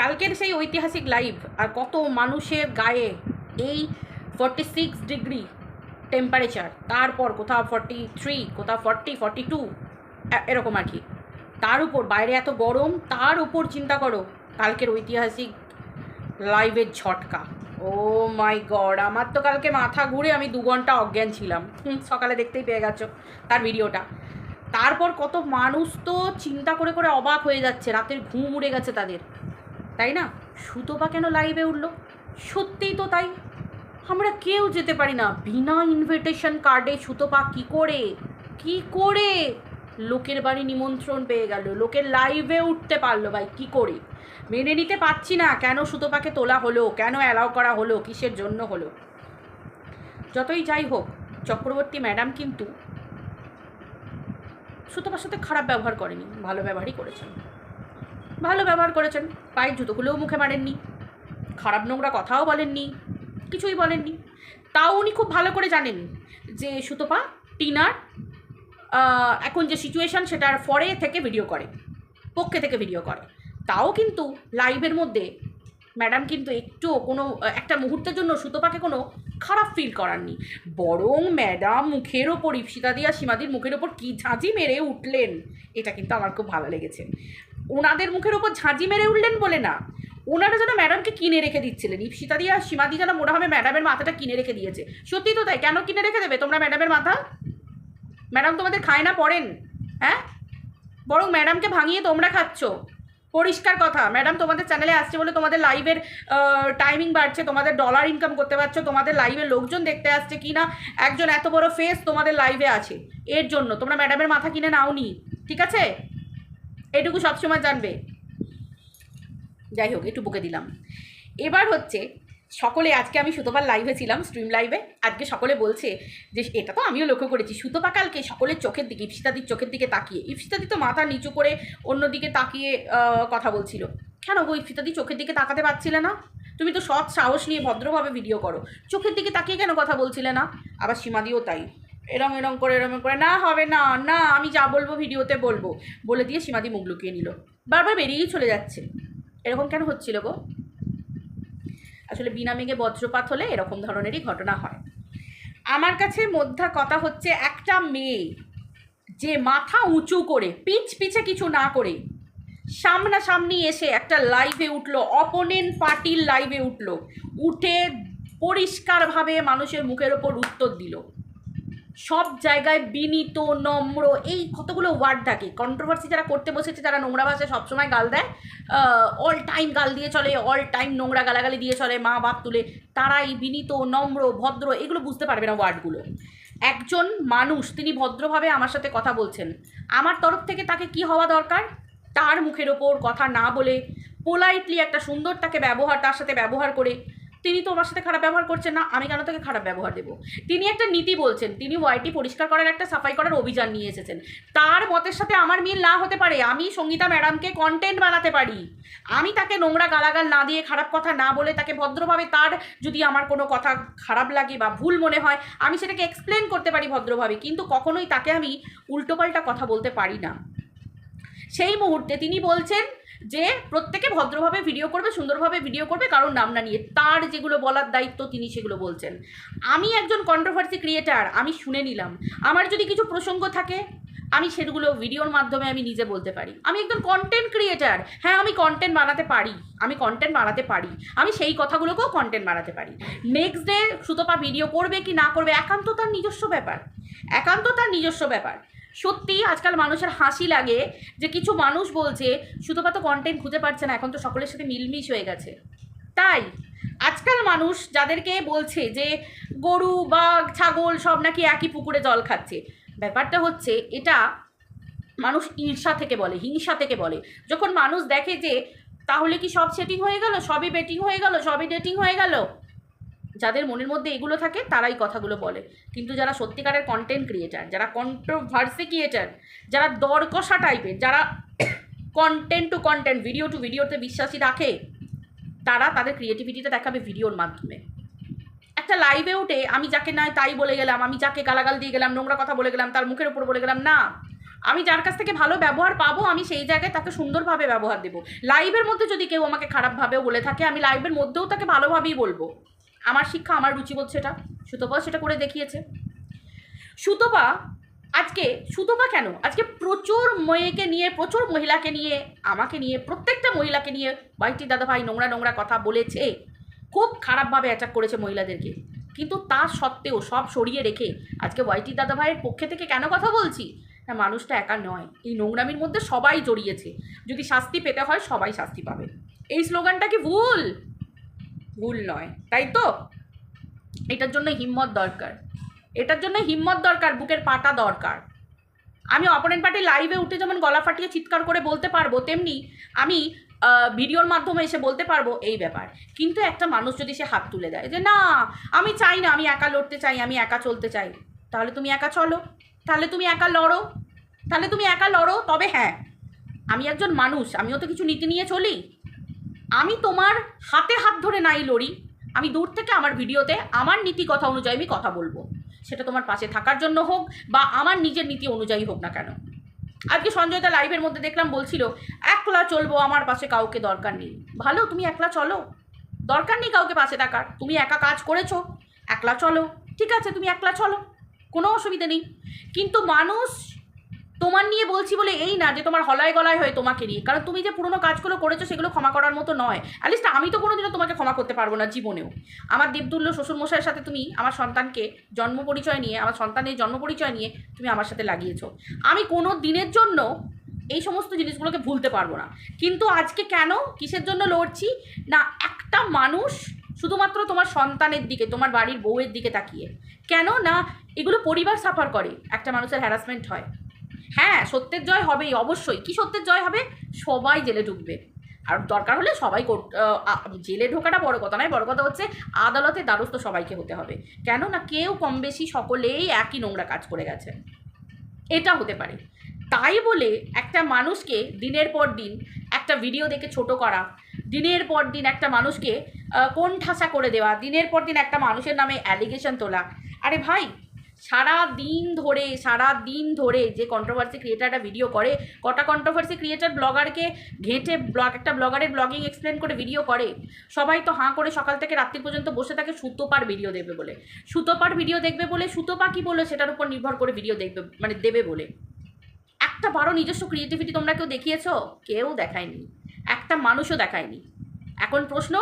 কালকের সেই ঐতিহাসিক লাইভ আর কত মানুষের গায়ে এই ফর্টি সিক্স ডিগ্রি টেম্পারেচার তারপর কোথাও ফর্টি থ্রি কোথাও ফর্টি ফর্টি টু এরকম আর কি। তার উপর, বাইরে এত গরম, তার উপর চিন্তা করো, কালকের ঐতিহাসিক লাইভের ঝটকা। ও মাই গড আমার তো কালকে মাথা ঘুরে আমি দু ঘণ্টা অজ্ঞান ছিলাম। সকালে দেখতেই পেয়ে গেছো তার ভিডিওটা। তারপর কত মানুষ তো চিন্তা করে করে অবাক হয়ে যাচ্ছে, রাতের ঘুম উড়ে গেছে তাদের। তাই না? সুতোপা কেন লাইভে উঠল? সত্যিই তো তাই। আমরা কেউ যেতে পারি না। বিনা ইনভিটেশন কার্ডে সুতোপা কি করে? কি করে? লোকের বাড়ি নিমন্ত্রণ পেয়ে গেল। লোকের লাইভে উঠতে পারল ভাই, কি করে? মেনে নিতে পারছি না। কেন সুতোপাকে তোলা হলো? কেন অ্যালাউ করা হলো? কিসের জন্য হলো? যতই যাই হোক, চক্রবর্তী ম্যাডাম কিন্তু সুতোপার সাথে খারাপ ব্যবহার করেনি। ভালো ব্যবহারই করেছেন। ভালো ব্যবহার করেছেন। পায়ের জুতোগুলোও মুখে মারেননি। খারাপ নোংরা কথাও বলেননি। কিছুই বলেননি। তাও উনি খুব ভালো করে জানেন যে সুতপা টিনার এখন যে সিচুয়েশান সেটার ফরে থেকে ভিডিও করে, পক্ষে থেকে ভিডিও করে। তাও কিন্তু লাইভের মধ্যে ম্যাডাম কিন্তু একটু কোনো, একটা মুহূর্তের জন্য সুতপাকে কোনো খারাপ ফিল করাননি। বরং ম্যাডাম মুখের ওপর ইপসিতা দিয়া সীমাদির মুখের ওপর কী ঝাঁঝি মেরে উঠলেন, এটা কিন্তু আমার খুব ভালো লেগেছে। ওনাদের মুখের ওপর ঝাঁঝি মেরে উঠলেন বলে না। ওনারা যেন ম্যাডামকে কিনে রেখে দিচ্ছিলেন। ইপসিতা দিয়া সীমাদি যেন মনে হবে ম্যাডামের মাথাটা কিনে রেখে দিয়েছে। সত্যি তো তাই? কেন কিনে রেখে দেবে তোমরা ম্যাডামের মাথা? ম্যাডাম তোমাদের খায় না, পড়েন। হ্যাঁ? বরং ম্যাডামকে ভাঙিয়ে তোমরা খাচ্ছ। পরিষ্কার কথা। ম্যাডাম তোমাদের চ্যানেলে আসছে বলে তোমাদের লাইভের টাইমিং বাড়ছে, তোমাদের ডলার ইনকাম করতে পারছ, তোমাদের লাইভের লোকজন দেখতে আসছে কি না? একজন এত বড় ফেস তোমাদের লাইভে আছে। এর জন্য। তোমরা ম্যাডামের মাথা কিনে নাওনি। ঠিক আছে? এটুকু সবসময় জানবে। যাই হোক একটু বকে দিলাম। এবার হচ্ছে, সকলে আজকে আমি সুতোপার লাইভে ছিলাম স্ট্রিম লাইভে আজকে সকলে বলছে যে, এটা তো আমিও লক্ষ্য করেছি, সুতোপা কালকে সকলের চোখের দিকে ইফসিতাদির চোখের দিকে তাকিয়ে ইপসিতাদি তো মাথা নিচু করে অন্যদিকে তাকিয়ে কথা বলছিল। কেন গো ইপসিতাদি চোখের দিকে তাকাতে পারছিলে না? তুমি তো সৎ সাহস নিয়ে ভদ্রভাবে ভিডিও করো। চোখের দিকে তাকিয়ে কেন কথা বলছিলে না? আবার সীমাদিও তাই। এরম এরম করে এরম করে, না হবে না না, আমি যা বলব ভিডিওতে বলব। বলে দিয়ে সীমাদি মুখ লুকিয়ে নিল। বারবার বেরিয়েই চলে যাচ্ছে। এরকম কেন হচ্ছিল গো? আসলে বিনা মেঘে বজ্রপাত হলে এরকম ধরনেরই ঘটনা হয়। আমার কাছে মধ্যা কথা হচ্ছে একটা মেয়ে যে মাথা উঁচু করে, পিচ পিছে কিছু না করে, সামনাসামনি এসে একটা লাইভে উঠল অপোনেন্ট পার্টির লাইভে উঠল, উঠে পরিষ্কারভাবে মানুষের মুখের ওপর উত্তর দিল। সব জায়গায় বিনীত, নম্র, এই কতগুলো ওয়ার্ড থাকে। কন্ট্রোভার্সি যারা করতে বসেছে, যারা নোংরা ভাষায় সবসময় গাল দেয় অল টাইম গাল দিয়ে চলে অল টাইম নোংরা গালাগালি দিয়ে চলে, মা বাপ তুলে, তারাই বিনীত, নম্র, ভদ্র, এগুলো বুঝতে পারবে না ওয়ার্ডগুলো একজন মানুষ, তিনি ভদ্রভাবে আমার সাথে কথা বলছেন। আমার তরফ থেকে তাকে কি হওয়া দরকার? তার মুখের ওপর কথা না বলে পোলাইটলি একটা সুন্দর তাকে ব্যবহার, তার সাথে ব্যবহার করে তিনি তো আমার সাথে খারাপ ব্যবহার করছেন না, আমি কেন তাকে খারাপ ব্যবহার দেবো? তিনি একটা নীতি বলছেন, তিনি ওয়াইটি পরিষ্কার করার একটা সাফাই করার অভিযান নিয়ে এসেছেন। তার মতের সাথে আমার মিল না হতে পারে, আমি সঙ্গীতা ম্যাডামকে কন্টেন্ট বানাতে পারি। আমি তাকে নোংরা গালাগাল না দিয়ে খারাপ কথা না বলে তাকে ভদ্রভাবে তার যদি আমার কোনো কথা খারাপ লাগে বা ভুল মনে হয়, আমি সেটাকে এক্সপ্লেন করতে পারি ভদ্রভাবে, কিন্তু কখনোই তাকে আমি উল্টোপাল্টা কথা বলতে পারি না। সেই মুহূর্তে তিনি বলছেন যে প্রত্যেকে ভদ্রভাবে ভিডিও করবে, সুন্দরভাবে ভিডিও করবে কারণ নাম না নিয়ে। তার যেগুলো বলার দায়িত্ব তিনি সেগুলো বলছেন। আমি একজন কন্ট্রোভার্সি ক্রিয়েটার আমি শুনে নিলাম। আমার যদি কিছু প্রসঙ্গ থাকে, আমি সেগুলো ভিডিওর মাধ্যমে আমি নিজে বলতে পারি। আমি একজন কন্টেন্ট ক্রিয়েটার হ্যাঁ আমি কন্টেন্ট বানাতে পারি, আমি কন্টেন্ট বানাতে পারি। আমি সেই কথাগুলোকেও কন্টেন্ট বানাতে পারি। নেক্সট ডে সুতপা ভিডিও করবে কি না করবে, একান্ত তার নিজস্ব ব্যাপার। একান্ত তার নিজস্ব ব্যাপার। সত্যি আজকাল মানুষের হাসি লাগে যে কিছু মানুষ বলছে তো কন্টেন্ট খুঁজে পাচ্ছে না, এখন তো সকলের সাথে মিলমিশ হয়ে গেছে। তাই আজকাল মানুষ যাদেরকে বলছে যে গরু, বাঘ, ছাগল সব নাকি একই পুকুরে জল খাচ্ছে, ব্যাপারটা হচ্ছে এটা মানুষ ঈর্ষা থেকে বলে, হিংসা থেকে বলে। যখন মানুষ দেখে যে তাহলে কি সব সেটিং হয়ে গেল, সবই বেটিং হয়ে গেল, সবই ডেটিং হয়ে গেল যাদের মনের মধ্যে এগুলো থাকে, তারাই কথাগুলো বলে। কিন্তু যারা সত্যিকারের কন্টেন্ট ক্রিয়েটার যারা কন্ট্রোভার্সি ক্রিয়েটার যারা দরকষা টাইপের যারা content to content video to ভিডিওতে বিশ্বাসী রাখে, তারা তাদের ক্রিয়েটিভিটিটা দেখাবে ভিডিওর মাধ্যমে। একটা লাইভে উঠে, আমি যাকে নয় তাই বলে গেলাম, আমি যাকে গালাগাল দিয়ে গেলাম, নোংরা কথা বলে গেলাম, তার মুখের উপর বলে গেলাম, না। আমি যার কাছ থেকে ভালো ব্যবহার পাবো, আমি সেই জায়গায় তাকে সুন্দরভাবে ব্যবহার দেবো। লাইভের মধ্যে যদি কেউ আমাকে খারাপভাবেও বলে থাকে, আমি লাইভের মধ্যেও তাকে ভালোভাবেই বলব। আমার শিক্ষা, আমার রুচি রুচিবোধ সেটা সুতপা সেটা করে দেখিয়েছে। সুতপা, আজকে, সুতপা কেন? আজকে প্রচুর মেয়েকে নিয়ে, প্রচুর মহিলাকে নিয়ে, আমাকে নিয়ে, প্রত্যেকটা মহিলাকে নিয়ে বাইটি দাদাভাই নোংরা নোংরা কথা বলেছে। খুব খারাপভাবে অ্যাটাক করেছে মহিলাদেরকে। কিন্তু তা সত্ত্বেও সব সরিয়ে রেখে আজকে ওয়াইটি দাদা ভাইয়ের পক্ষে থেকে কেন কথা বলছি? না, মানুষটা একা নয়। এই নোংরামির মধ্যে সবাই জড়িয়েছে। যদি শাস্তি পেতে হয়, সবাই শাস্তি পাবে। এই স্লোগানটা কি ভুল? ভুল নয়। তাই তো? এটার জন্য হিম্মত দরকার। এটার জন্য হিম্মত দরকার, বুকের পাটা দরকার। আমি অপোনেন্ট পার্টি লাইভে উঠে যেমন গলা ফাটিয়ে চিৎকার করে বলতে পারব, তেমনি আমি ভিডিওর মাধ্যমে এসে বলতে পারব এই ব্যাপার। কিন্তু একটা মানুষ যদি সে হাত তুলে দেয় যে, না, আমি চাই না, আমি একা লড়তে চাই, আমি একা চলতে চাই। তাহলে তুমি একা চলো, তাহলে তুমি একা লড়ো, তাহলে তুমি একা লড়ো, তবে হ্যাঁ আমি একজন মানুষ, আমিও তো কিছু নীতি নিয়ে চলি। আমি তোমার হাতে হাত ধরে নাই লড়ি। আমি দূর থেকে আমার ভিডিওতে আমার নীতি কথা অনুযায়ী আমি কথা বলব। সেটা তোমার পাশে থাকার জন্য হোক বা আমার নিজের নীতি অনুযায়ী হোক না কেন। আজকে সঞ্জয়দা লাইভের মধ্যে দেখলাম বলছিল, একলা চলবো, আমার পাশে কাউকে দরকার নেই। ভালো, তুমি একলা চলো। দরকার নেই কাউকে পাশে থাকার। তুমি একা কাজ করেছ, একলা চলো। ঠিক আছে, তুমি একলা চলো। কোনো অসুবিধা নেই। কিন্তু মানুষ তোমার নিয়ে বলছি বলে এই না যে তোমার হলায় গলায় হয় তোমাকে নিয়ে। কারণ তুমি যে পুরনো কাজগুলো করেছ সেগুলো ক্ষমা করার মতো নয়। অ্যাটলিস্ট আমি তো কোনোদিনও তোমাকে ক্ষমা করতে পারব না জীবনেও। আমার দেবদুল্য শ্বশুরমশাইয়ের সাথে তুমি আমার সন্তানকে জন্ম পরিচয় নিয়ে, আমার সন্তানের জন্ম পরিচয় নিয়ে তুমি আমার সাথে লাগিয়েছো। আমি কোনো দিনের জন্য এই সমস্ত জিনিসগুলোকে ভুলতে পারব না। কিন্তু আজকে কেন? কিসের জন্য লড়ছি? না, একটা মানুষ শুধুমাত্র তোমার সন্তানের দিকে, তোমার বাড়ির বউয়ের দিকে তাকিয়ে। কেন? না, এগুলো পরিবার সাফার করে। একটা মানুষের হ্যারাসমেন্ট হয়। হ্যাঁ সত্যের জয় হবেই, অবশ্যই। কি সত্যের জয় হবে? সবাই জেলে ঢুকবে। আর দরকার হলে সবাই জেলে ঢোকাটা বড় কথা নয়, বড় কথা হচ্ছে আদালতে দ্বারস্থ সবাইকে হতে হবে। কেন না কেউ কম বেশি সকলেই একই নোংরা কাজ করে গেছে এটা হতে পারে। তাই বলে একটা মানুষকে দিনের পর দিন একটা ভিডিও দেখে ছোট করা, দিনের পর দিন একটা মানুষকে কোন ঠাসা করে দেওয়া, দিনের পর দিন একটা মানুষের নামে অ্যালিগেশন তোলা, আরে ভাই সারা দিন ধরে সারা দিন ধরে যে কন্ট্রোভার্সি ক্রিয়েটারটা ভিডিও করে, কটা কন্ট্রোভার্সি ক্রিয়েটার ব্লগারকে ঘেঁটে ব্লগ একটা ব্লগারের ব্লগিং এক্সপ্লেন করে ভিডিও করে? সবাই তো হাঁ করে সকাল থেকে রাত্রি পর্যন্ত বসে থাকে, সুতোপার ভিডিও দেখবে বলে। সুতোপার ভিডিও দেখবে বলে, সুতোপা কী বলে সেটার উপর নির্ভর করে ভিডিও দেখবে মানে দেবে বলে। একটা বারো নিজস্ব ক্রিয়েটিভিটি তোমরা কেউ দেখিয়েছো? কেউ দেখায়নি। একটা মানুষও দেখায়নি। এখন প্রশ্ন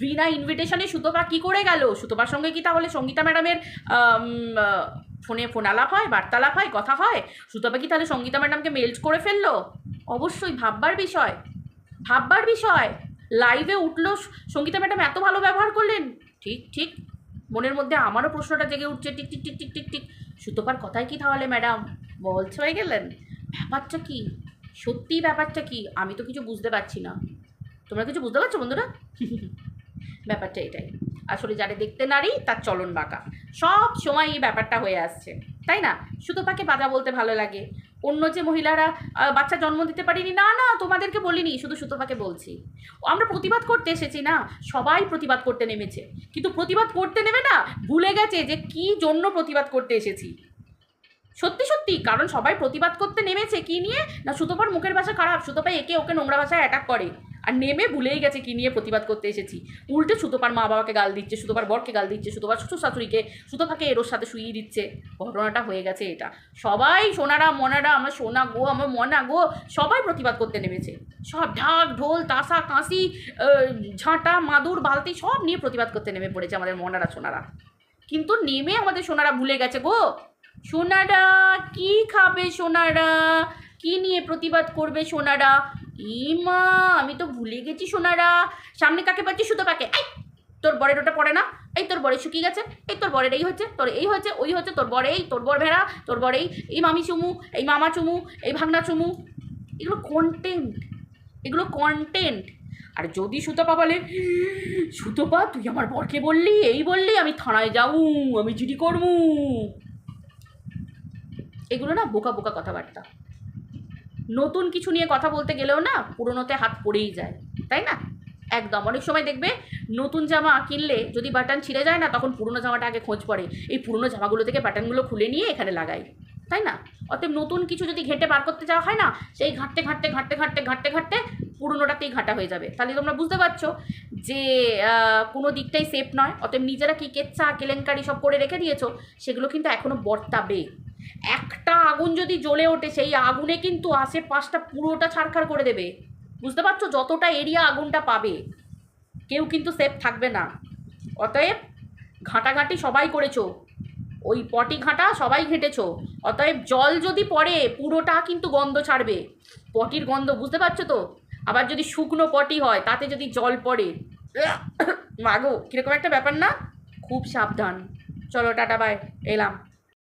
বিনা ইনভিটেশনে সুতপা কি করে গেল? সুতপার সঙ্গে কি তাহলে সঙ্গীতা ম্যাডামের ফোনে ফোন আলাপ হয়, বার্তালাপ হয়, কথা হয়? সুতপা কি তাহলে সঙ্গীতা ম্যাডামকে মেল করে ফেলল? অবশ্যই, ভাববার বিষয়। ভাববার বিষয়। লাইভে উঠল, সঙ্গীতা ম্যাডাম এত ভালো ব্যবহার করলেন? ঠিক ঠিক। মনের মধ্যে আমারও প্রশ্নটা জেগে উঠছে, টিক টিক টিক টিক টিক টিক। সুতপার কথাই কি তাহলে ম্যাডাম বলছে হয়ে গেলেন। ব্যাপারটা কি? সত্যি ব্যাপারটা কি? আমি তো কিছু বুঝতে পারছি না। তোমরা কিছু বুঝতে পারছ, বন্ধুরা? ব্যাপারটা এটাই। আসলে যারা দেখতে নারী, তার চলন বাঁকা। সব সময় এই ব্যাপারটা হয়ে আসছে, তাই না? সুতোপাকে বাধা বলতে ভালো লাগে। অন্য যে মহিলারা বাচ্চা জন্ম দিতে পারিনি, না না, তোমাদেরকে বলিনি, শুধু সুতোপাকে বলছি। আমরা প্রতিবাদ করতে এসেছি না, সবাই প্রতিবাদ করতে নেমেছে। কিন্তু প্রতিবাদ করতে নেবে না, ভুলে গেছে যে কি জন্য প্রতিবাদ করতে এসেছি। সত্যি সত্যি, কারণ সবাই প্রতিবাদ করতে নেমেছে, কি নিয়ে? না সুতোপার মুখের ভাষা খারাপ সুতোপা একে ওকে নোংরা ভাষায় অ্যাটাক করে। আর নেমে ভুলেই গেছে কি নিয়ে প্রতিবাদ করতে এসেছি। উল্টে সুতোপার মা বাবাকে গাল দিচ্ছে, সুতোপার বরকে গাল দিচ্ছে, সুতোপার শ্বশুর শাশুড়িকে, সুতোপাকে এরোর সাথে শুইয়ে দিচ্ছে। ঘটনাটা হয়ে গেছে এটা। সবাই সোনারা, মনারা, আমার সোনা গো, আমার মনা গো, সবাই প্রতিবাদ করতে নেমেছে। সব ঢাক, ঢোল, তাসা, কাঁসি ঝাঁটা, মাদুর, বালতি সব নিয়ে প্রতিবাদ করতে নেমে পড়েছে আমাদের মনারা, সোনারা। কিন্তু নেমে আমাদের সোনারা ভুলে গেছে গো। সোনারা, কি খাবে সোনারা? কি নিয়ে প্রতিবাদ করবে সোনারা? ইমা আমি তো ভুলে গেছি সোনারা। সামনে কাকে পাচ্ছি? সুতো পাকে এই, তোর বরের ওটা পড়ে না? এই, তোর বরে শুকিয়ে গেছে। এই, তোর বরের এই হচ্ছে, তোর এই হচ্ছে, ওই হচ্ছে, তোর বরে এই, তোর বর ভেড়া, তোর বরে এই মামি চুমু, এই মামা চুমু, এই ভাগনা চুমু। এগুলো কন্টেন্ট এগুলো কন্টেন্ট আর যদি সুতপা বলে সুতপা তুই আমার বরকে বললি, এই বললি, আমি থানায় যাব, আমি চিঠি করব। এগুলো না বোকা বোকা কথাবার্তা। নতুন কিছু নিয়ে কথা বলতে গেলেও না পুরোনোতে হাত পড়েই যায়, তাই না? একদম। অনেক সময় দেখবে নতুন জামা কিনলে যদি বাটন ছিঁড়ে যায় না, তখন পুরনো জামাটা আগে খোঁজ পড়ে। এই পুরনো জামাগুলো থেকে বাটনগুলো খুলে নিয়ে এখানে লাগাই, তাই না? অতএব নতুন কিছু যদি ঘেঁটে বার করতে যাওয়া হয় না, সেই ঘাঁটতে ঘাঁটতে ঘাঁটতে ঘাঁটতে ঘাঁটতে ঘাঁটতে পুরোনোটাতেই ঘাঁটা হয়ে যাবে। তাহলে তোমরা বুঝতে পারছ যে কোনো দিকটাই সেফ নয়। অতএব নিজেরা কি কেচ্ছা কেলেঙ্কারি সব করে রেখে দিয়েছ, সেগুলো কিন্তু এখনও বর্তাবে। একটা আগুন যদি জ্বলে ওঠে, সেই আগুনে কিন্তু আশেপাশটা পুরোটা ছাড়খাড় করে দেবে। বুঝতে পারছ? যতটা এরিয়া আগুনটা পাবে, কেউ কিন্তু সেফ থাকবে না। অতএব ঘাঁটাঘাঁটি সবাই করেছ। ওই পটি ঘাঁটা সবাই ঘেঁটেছো। অতএব জল যদি পড়ে, পুরোটা কিন্তু গন্ধ ছাড়বে। পটির গন্ধ, বুঝতে পারছ তো? আবার যদি শুকনো পটি হয়, তাতে যদি জল পড়ে। মাগো কীরকম একটা ব্যাপার না? খুব সাবধান। চলো, টাটা বাই এলাম।